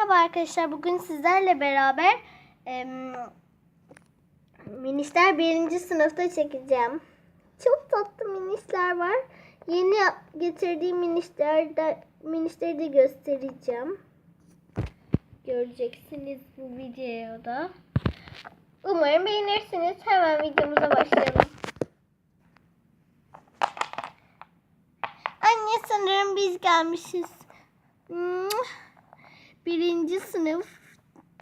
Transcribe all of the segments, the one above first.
Merhaba arkadaşlar. Bugün sizlerle beraber em, minişler birinci sınıfta çekeceğim. Çok tatlı minişler var. Yeni getirdiğim minişler de, minişleri de göstereceğim. Göreceksiniz bu videoda. Umarım beğenirsiniz. Hemen videomuza başlayalım. Anne sanırım biz gelmişiz. Birinci sınıf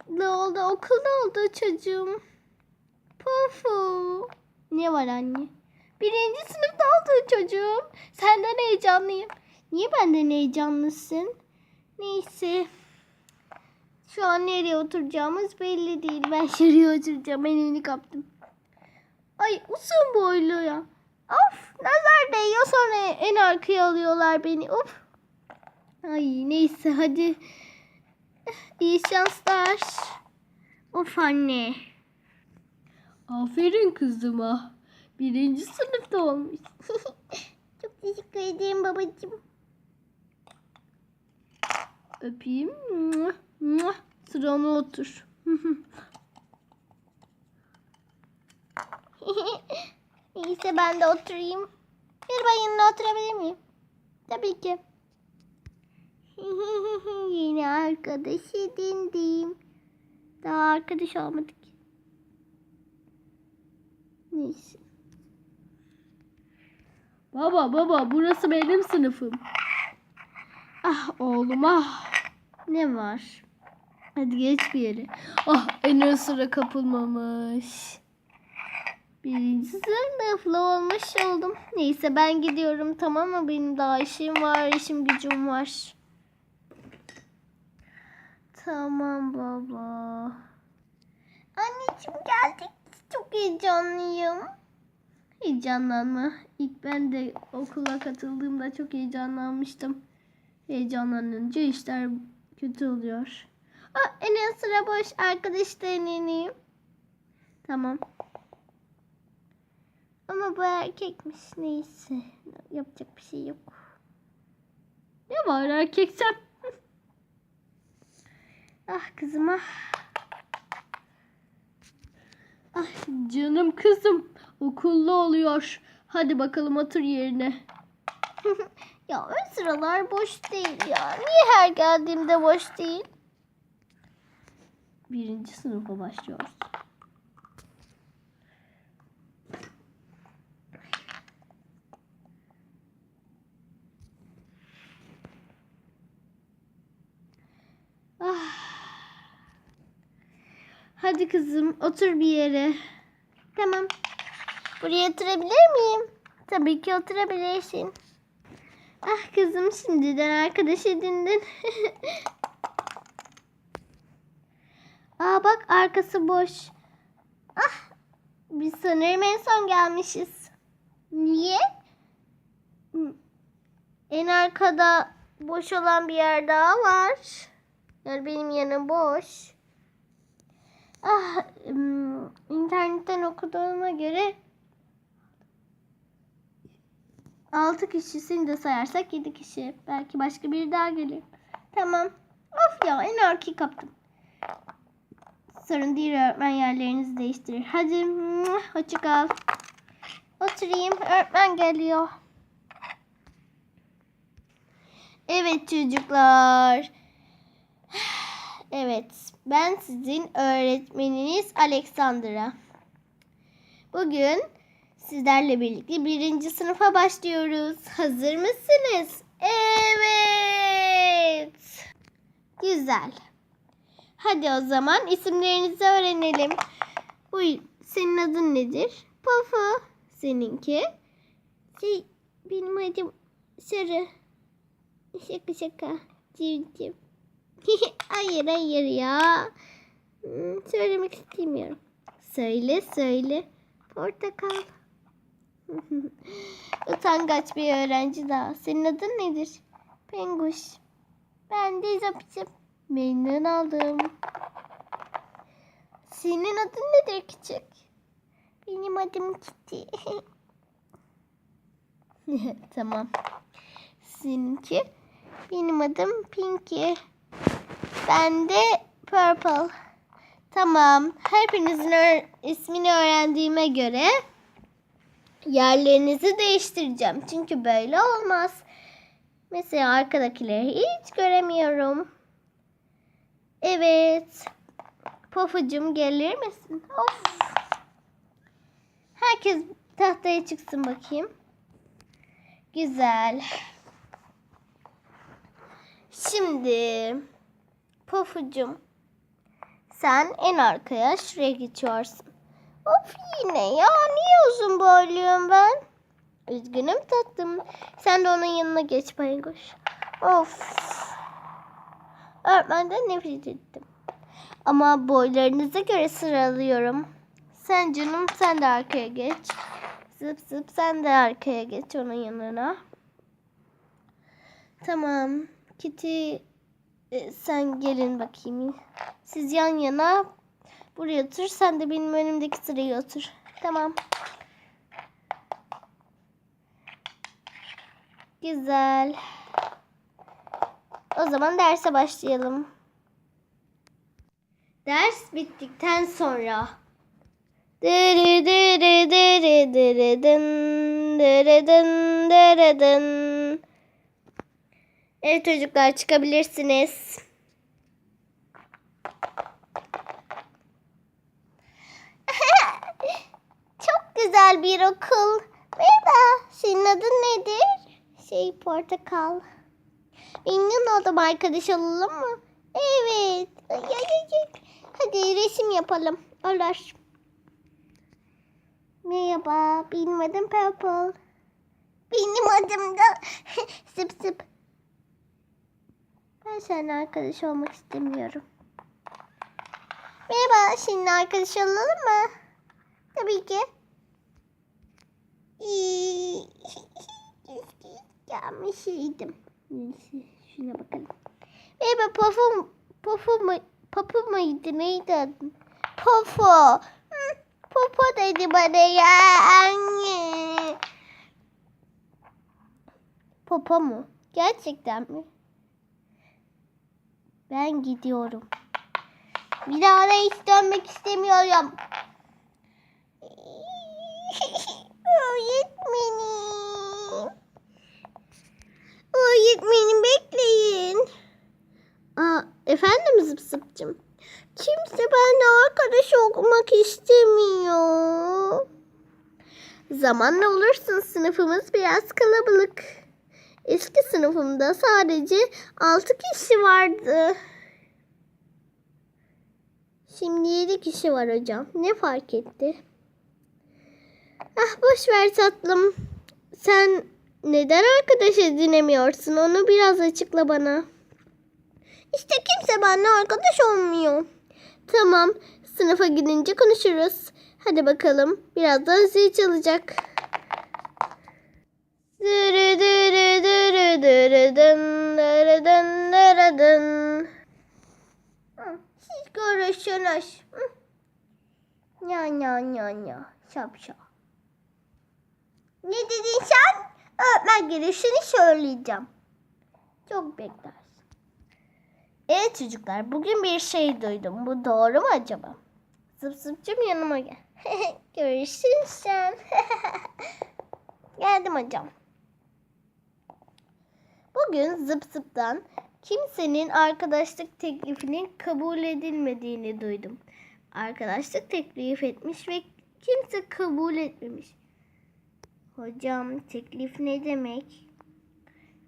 ne oldu? Okulda oldu çocuğum. Pufu. Ne var anne? Birinci sınıfta oldu çocuğum. Senden heyecanlıyım. Niye benden heyecanlısın? Neyse. Şu an nereye oturacağımız belli değil. Ben şuraya oturacağım. Elini kaptım. Ay uzun boylu ya. Of nazar değiyor sonra en arkaya alıyorlar beni. Of. Ay neyse hadi. İyi şanslar. Of anne. Aferin kızıma. Birinci sınıfta olmuş. Çok teşekkür ederim babacığım. Öpeyim. Sırana otur. Neyse ben de oturayım. Bir yanına oturabilir miyim? Tabii ki. Yeni arkadaş edindim. Daha arkadaş olmadık. Neyse. Baba baba burası benim sınıfım. Ah oğlum ah. Ne var? Hadi geç bir yere. Ah en sıra kapılmamış. Birinci sınıflı olmuş oldum. Neyse ben gidiyorum tamam mı? Benim daha işim var, işim gücüm var. Tamam baba. Anneciğim geldik. Çok heyecanlıyım. Heyecanlanma. İlk ben de okula katıldığımda çok heyecanlanmıştım. Heyecanlanınca işler kötü oluyor. Aa, en sıra boş. Arkadaşların yeniyim. Tamam. Ama bu erkekmiş. Neyse. Yapacak bir şey yok. Ne var erkek sen? Ah kızım ah. Ah canım kızım. Okullu oluyor. Hadi bakalım otur yerine. ya ön sıralar boş değil ya. Niye her geldiğimde boş değil? Birinci sınıfa başlıyoruz. Ah. Hadi kızım otur bir yere. Tamam. Buraya oturabilir miyim? Tabii ki oturabilirsin. Ah kızım şimdiden arkadaş edindin. Aa bak arkası boş. Ah biz sanırım en son gelmişiz. Niye? En arkada boş olan bir yer daha var. Yani benim yanım boş. Ah, internetten okuduğuma göre 6 kişisini de sayarsak 7 kişi. Belki başka biri daha gelir. Tamam. Of ya en arkayı kaptım. Sorun değil öğretmen yerlerinizi değiştirir. Hadi hoşça kal. Oturayım. Öğretmen geliyor. Evet çocuklar. Evet, ben sizin öğretmeniniz Alexandra. Bugün sizlerle birlikte birinci sınıfa başlıyoruz. Hazır mısınız? Evet. Güzel. Hadi o zaman isimlerinizi öğrenelim. Buyur, senin adın nedir? Pufu. Seninki? Şey, benim adım Sarı. Şaka şaka. Civciv. hayır hayır ya. Hmm, Söylemek istemiyorum. Söyle söyle. Portakal. Utangaç bir öğrenci daha. Senin adın nedir? Penguş. Ben de Zapicim. Memnun oldum. Senin adın nedir küçük? Benim adım Kitty. tamam. Seninki? Benim adım Pinky. Ben de purple. Tamam. Hepinizin ismini öğrendiğime göre yerlerinizi değiştireceğim. Çünkü böyle olmaz. Mesela arkadakileri hiç göremiyorum. Evet. Pofucum gelir misin? Of. Herkes tahtaya çıksın bakayım. Güzel. Şimdi Pofucum sen en arkaya şuraya geçiyorsun. Of yine ya niye uzun boyluyum ben? Üzgünüm tatlım. Sen de onun yanına geç Paygoş. Of. Öğretmenden nefret ettim. Ama boylarınıza göre sıralıyorum. Sen canım sen de arkaya geç. Zıp zıp sen de arkaya geç onun yanına. Tamam. Kitty e, sen gelin bakayım. Siz yan yana buraya otur. Sen de benim önümdeki sıraya otur. Tamam. Güzel. O zaman derse başlayalım. Ders bittikten sonra Dırı dırı dırı dırı dın, dırı dın, dırı dın. Evet çocuklar çıkabilirsiniz. Çok güzel bir okul. Merhaba. Senin adın nedir? Şey portakal. Memnun oldum arkadaş olalım mı? Evet. Ay, ay, ay. Hadi resim yapalım. Olur. Merhaba. Benim adım Purple. Benim adım da Zıp Zıp. Seninle arkadaş olmak istemiyorum. Merhaba. Seninle arkadaş olalım mı? Tabii ki. Gelmişeydim. Neyse şuna bakalım. Merhaba Pofu, Pofu mu? Pofu muydu? Neydi adın? Pofu. Hı, Pofu dedi bana ya anne. Popo mu? Gerçekten mi? Ben gidiyorum. Bir daha da hiç dönmek istemiyorum. Öğretmenim. Öğretmenim bekleyin. Aa, efendim zıp zıpcım. Kimse benimle arkadaş olmak istemiyor. Zamanla olursun sınıfımız biraz kalabalık. Eski sınıfımda sadece 6 kişi vardı. Şimdi 7 kişi var hocam. Ne fark etti? Ah boş ver tatlım. Sen neden arkadaş edinemiyorsun? Onu biraz açıkla bana. İşte kimse benimle arkadaş olmuyor. Tamam. Sınıfa gidince konuşuruz. Hadi bakalım. Birazdan zil çalacak. Dırı dırı dırı dırı dın dırı dın dırı dın. Hı, Siz görüşürüz. Ya ya ya ya. Şapşal. Ne dedin sen? Öğretmen gelişini söyleyeceğim. Çok beklersin. Evet çocuklar bugün bir şey duydum. Bu doğru mu acaba? Zıp zıpcım yanıma gel. Görüşürüz sen. Geldim hocam. Bugün zıp zıptan kimsenin arkadaşlık teklifinin kabul edilmediğini duydum. Arkadaşlık teklif etmiş ve kimse kabul etmemiş. Hocam teklif ne demek?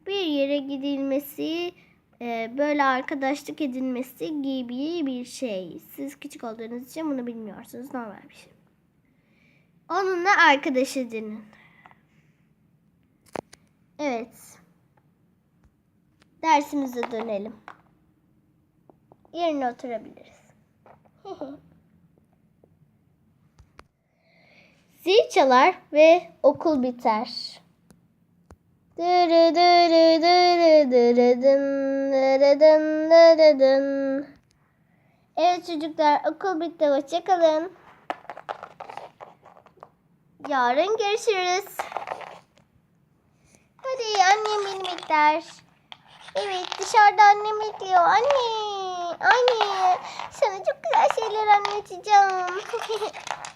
Bir yere gidilmesi, e, böyle arkadaşlık edilmesi gibi bir şey. Siz küçük olduğunuz için bunu bilmiyorsunuz. Normal bir şey. Onunla arkadaş edinin. Evet. Dersimize dönelim. Yerine oturabiliriz. Zil çalar ve okul biter. Dırı dırı dırı dırı dın dırı dın dırı dın. Evet çocuklar okul bitti. Hoşçakalın. Yarın görüşürüz. Hadi annem beni bekler. Evet dışarıda annem bekliyor. Anne, anne sana çok güzel şeyler anlatacağım.